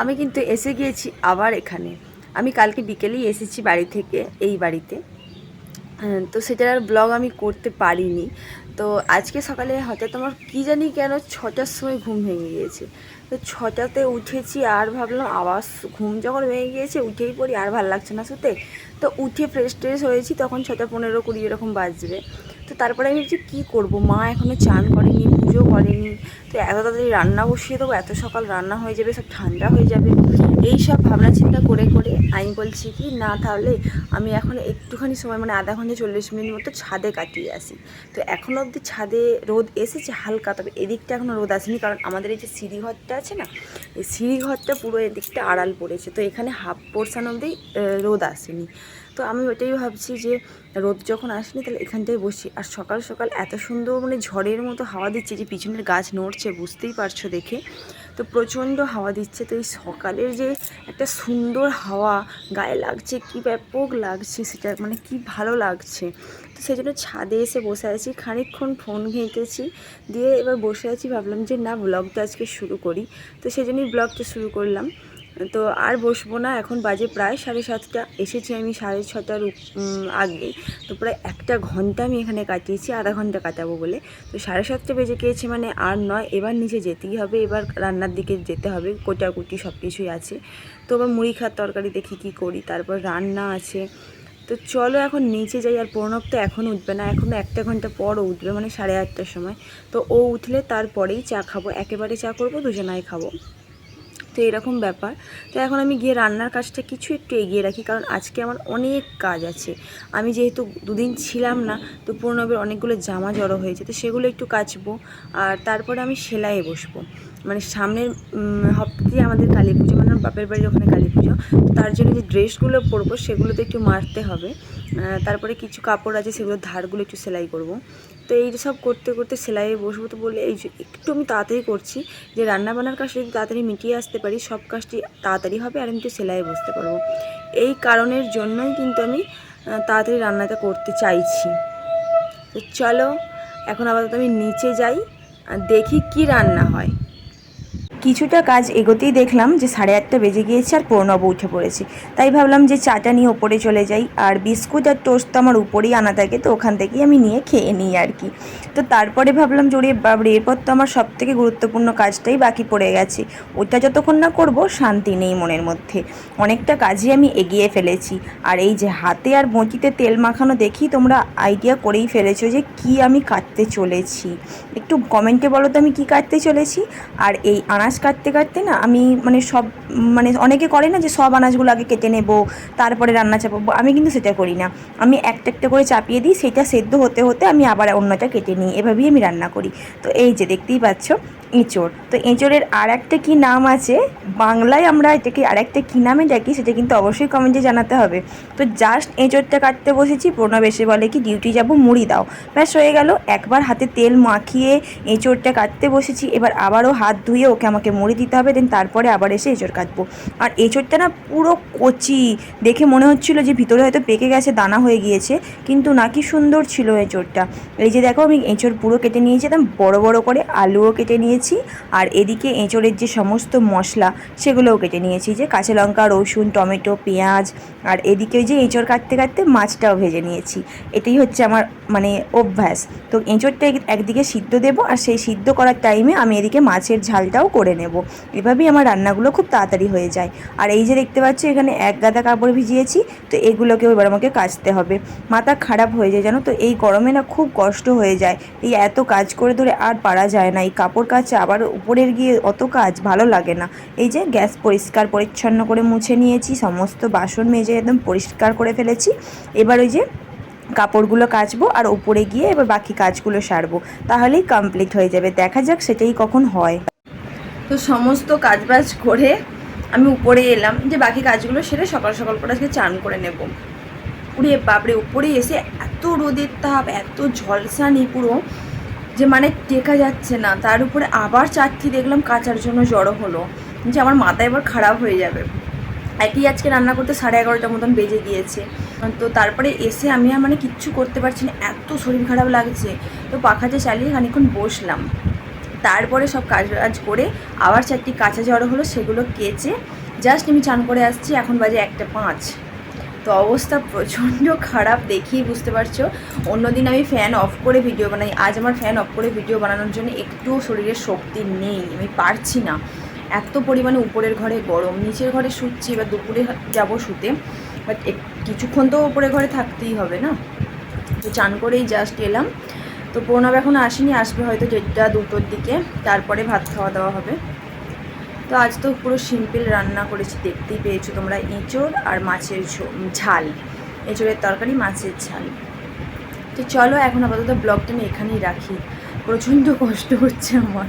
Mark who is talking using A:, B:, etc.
A: আমি কিন্তু এসে গিয়েছি আবার এখানে। আমি কালকে বিকেলেই এসেছি বাড়ি থেকে, এই বাড়িতে। তো সেটার আর ব্লগ আমি করতে পারিনি। তো আজকে সকালে হঠাৎ আমার কী জানি কেন ছটার সময় ঘুম ভেঙে গিয়েছে। তো ছটাতে উঠেছি আর ভাবলাম আবার ঘুম যখন ভেঙে গিয়েছে, উঠেই পড়ি, আর ভালো লাগছে না শুতে। তো উঠে ফ্রেশ ট্রেশ হয়েছি, তখন ছটা পনেরো কুড়ি এরকম বাজবে। তো তারপরে আমি ভাবছি কী করব? মা এখনও চান করেনি। পুজো করেনি। তো এত তাড়াতাড়ি রান্না বসিয়ে দেবো, এত সকাল রান্না হয়ে যাবে, সব ঠান্ডা হয়ে যাবে। এই সব ভাবনা চিন্তা করে করে আমি বলছি কি, না, তাহলে আমি এখন একটুখানি সময় মানে আধা ঘণ্টা চল্লিশ মিনিট মতো ছাদে কাটিয়ে আসি। তো এখনও অবধি ছাদে রোদ এসেছে হালকা, তবে এদিকটা এখনও রোদ আসেনি, কারণ আমাদের এই যে সিঁড়িঘরটা আছে না, এই সিঁড়িঘরটা পুরো এদিকটা আড়াল পড়েছে, তো এখানে হাফ পোর্শান অবধি রোদ আসেনি। তো আমি ওটাই ভাবছি যে রোদ যখন আসেনি, তাহলে এখানটায় বসি। আর সকাল সকাল এত সুন্দর মানে ঝড়ের মতো হাওয়া দিচ্ছে যে পিছনের গাছ নড়ছে, বুঝতেই পারছ দেখে। তো প্রচণ্ড হাওয়া দিচ্ছে। তো এই সকালের যে একটা সুন্দর হাওয়া গায়ে লাগছে, কি ব্যাপক লাগছে সেটা মানে কি ভালো লাগছে। তো সেই জন্য ছাদে এসে বসে আছি, খানিকক্ষণ ফোন ঘেঁটেছি, দিয়ে এবার বসে আছি, ভাবলাম যে না ব্লগটা আজকে শুরু করি। তো সেই জন্যই ব্লগটা শুরু করলাম। তো আর বসবো না, এখন বাজে প্রায় সাড়ে সাতটা। এসেছি আমি সাড়ে ছটার আগে। তো প্রায় একটা ঘণ্টা আমি এখানে কাটিয়েছি, আধা ঘণ্টা কাটাবো বলে। তো সাড়ে সাতটা বেজে গিয়েছে মানে আর নয়, এবার নিচে যেতেই হবে, এবার রান্নার দিকে যেতে হবে, কোটাকুটি সব কিছুই আছে। তো আবার মুড়ি খার তরকারি দেখি কি করি, তারপর রান্না আছে। তো চলো এখন নিচে যাই, আর প্রণব তো এখন উঠবে না এখনও একটা ঘণ্টা পর উঠবে মানে সাড়ে আটটার সময়। তো ও উঠলে তারপরেই চা খাব, একেবারে চা করব, দুজনাই খাব। তো এরকম ব্যাপার। তো এখন আমি গিয়ে রান্নার কাজটা কিছু একটু এগিয়ে রাখি, কারণ আজকে আমার অনেক কাজ আছে। আমি যেহেতু দুদিন ছিলাম না, তো প্রণবের অনেকগুলো জামা জড়ো হয়েছে, তো সেগুলো একটু কাচবো। আর তারপরে আমি সেলাইয়ে বসবো। মানে সামনের হপ্তাতে আমাদের কালী পুজো মানে বাপের বাড়ির ওখানে কালী পুজো। তার জন্য যে ড্রেসগুলো পরবো সেগুলো তো একটু মারতে হবে। তারপরে কিছু কাপড় আছে সেগুলো ধারগুলো একটু সেলাই করব। তো এই সব করতে করতে সেলাইয়ে বসবো তো বলে এই একটু আমি তাড়াতাড়ি করছি যে রান্নাবান্নার কাজটা যদি তাড়াতাড়ি মিটিয়ে আসতে পারি, সব কাজটি তাড়াতাড়ি হবে আর আমি একটু সেলাইয়ে বসতে পারব। এই কারণের জন্যই কিন্তু আমি তাড়াতাড়ি রান্নাটা করতে চাইছি। তো চলো, এখন আপাতত আমি নিচে যাই, আর দেখি কি রান্না হয়। কিছুটা কাজ এগোতেই দেখলাম যে সাড়ে আটটা বেজে গিয়েছে আর প্রণব উঠে পড়েছে। তাই ভাবলাম যে চাটা নিয়ে ওপরে চলে যাই আর বিস্কুট আর টোস্ট তো আমার উপরেই আনা থাকে, তো ওখান থেকেই আমি নিয়ে খেয়ে নিই আর কি। তো তারপরে ভাবলাম জোরে বাবরে এরপর তো আমার সব থেকে গুরুত্বপূর্ণ কাজটাই বাকি পড়ে গেছে। ওটা যতক্ষণ না করব শান্তি নেই মনের মধ্যে। অনেকটা কাজই আমি এগিয়ে ফেলেছি। আর এই যে হাতে আর বঁটিতে তেল মাখানো দেখি তোমরা আইডিয়া করেই ফেলেছো যে কি আমি কাটতে চলেছি। একটু কমেন্টে বলো তো আমি কি কাটতে চলেছি। আর এই আনাজ কাটতে কাটতে না আমি মানে সব মানে অনেকে করে না যে সব আনাজগুলো আগে কেটে নেব, তারপরে রান্না চাপাবো আমি কিন্তু সেটা করি না। আমি একটা একটা করে চাপিয়ে দিই, সেটা সেদ্ধ হতে হতে আমি আবার অন্যটা কেটে নিই, এভাবেই আমি রান্না করি। তো এই যে দেখতেই পাচ্ছ এঁচড় তো এঁচড়ের আর একটা কী নাম আছে? বাংলায় আমরা এটাকে আর একটা কী নামে ডাকি সেটা কিন্তু অবশ্যই কমেন্টে জানাতে হবে। তো জাস্ট এঁচড়টা কাটতে বসেছি, প্রণব এসে বলে কি, ডিউটি যাব, মুড়ি দাও। ব্যাস হয়ে গেল, একবার হাতে তেল মাখিয়ে এঁচড়টা কাটতে বসেছি, এবার আবারও হাত ধুয়ে ওকে আমাকে মুড়ি দিতে হবে দেন তারপরে আবার এসে এঁচড় কাটবো। আর এঁচড়টা না পুরো কচি, দেখে মনে হচ্ছিল যে ভিতরে হয়তো পেকে গেছে, দানা হয়ে গিয়েছে, কিন্তু নাকি সুন্দর ছিল এঁচড়টা এই যে দেখো আমি এঁচড় পুরো কেটে নিয়েছি, একদম বড় বড় করে আলুও কেটে নিয়েছি আর এদিকে এঁচড়ের যে সমস্ত মশলা, সেগুলোও কেটে নিয়েছি। যে কাঁচা লঙ্কা, রসুন, টমেটো, পেঁয়াজ, আর এদিকে যে এঁচড় কাটতে কাটতে মাছটাও ভেজে নিয়েছি। এটাই হচ্ছে আমার মানে অভ্যাস। তো এঁচড়টা একদিকে সিদ্ধ দেবো আর সেই সিদ্ধ করার টাইমে আমি এদিকে মাছের ঝালটাও করে নেব। এভাবেই আমার রান্নাগুলো খুব তাড়াতাড়ি হয়ে যায়। আর এই যে দেখতে পাচ্ছি, এখানে এক গাদা কাপড় ভিজিয়েছি। তো এগুলোকেও এবার আমাকে কাচতে হবে। মাথা খারাপ হয়ে যায় জানো তো? এই গরমে না খুব কষ্ট হয়ে যায়। এই এত কাজ করে ধরে আর পারা যায় না। এই কাপড় কাচা আবার উপরের গিয়ে অত কাজ ভালো লাগে না। এই যে গ্যাস পরিষ্কার পরিচ্ছন্ন করে মুছে নিয়েছি, সমস্ত বাসন মেজে একদম পরিষ্কার করে ফেলেছি। এবার ওই যে কাপড়গুলো কাচবো আর উপরে গিয়ে এবার বাকি কাজগুলো সারবো। তাহলেই কমপ্লিট হয়ে যাবে। দেখা যাক সেটাই কখন হয়। তো সমস্ত কাজবাজ করে আমি উপরে এলাম। যে বাকি কাজগুলো সেরে সকাল সকাল করে আজকে চান করে নেব। উড়ে বাপরে, উপরে এসে এত রোদের তাপ, এত ঝলসানি পুরো। যে মানে টেকা যাচ্ছে না। তার উপরে আবার চারটি দেখলাম কাচার জন্য জড়ো হলো। যে আমার মাথা এবার খারাপ হয়ে যাবে। একই আজকে রান্না করতে সাড়ে এগারোটার মতন বেজে গিয়েছে। তো তারপরে এসে আমি আর মানে কিচ্ছু করতে পারছি না। এত শরীর খারাপ লাগছে। তো পাখাটা চালিয়ে খানিক্ষণ বসলাম। তারপরে সব কাজ বাজ করে আবার চারটি কাঁচা জড়ো হলো, সেগুলো কেচে জাস্ট আমি চান করে আসছি। এখন বাজে একটা পাঁচ। তো অবস্থা প্রচণ্ড খারাপ দেখেই বুঝতে পারছ। অন্যদিন আমি ফ্যান অফ করে ভিডিও বানাই। আজ আমার ফ্যান অফ করে ভিডিও বানানোর জন্য একটুও শরীরের শক্তি নেই, আমি পারছি না। এত পরিমাণে উপরের ঘরে গরম, নিচের ঘরে শুচ্ছি, এবার দুপুরে যাব শুতে। বাট কিছুক্ষণ তো উপরের ঘরে থাকতেই হবে না? তো চান করেই জাস্ট এলাম। তো প্রণব এখন আসেনি, আসবে হয়তো দেড়টা দুটোর দিকে। তারপরে ভাত খাওয়া দাওয়া হবে। তো আজ তো পুরো সিম্পল রান্না করেছি, দেখতেই পেয়েছ তোমরা। এঁচোড় আর মাছের ঝাল এঁচোড়ের তরকারি, মাছের ঝাল। তো চলো এখন আপাতত ব্লগটা আমি এখানেই রাখি। প্রচণ্ড কষ্ট হচ্ছে আমার।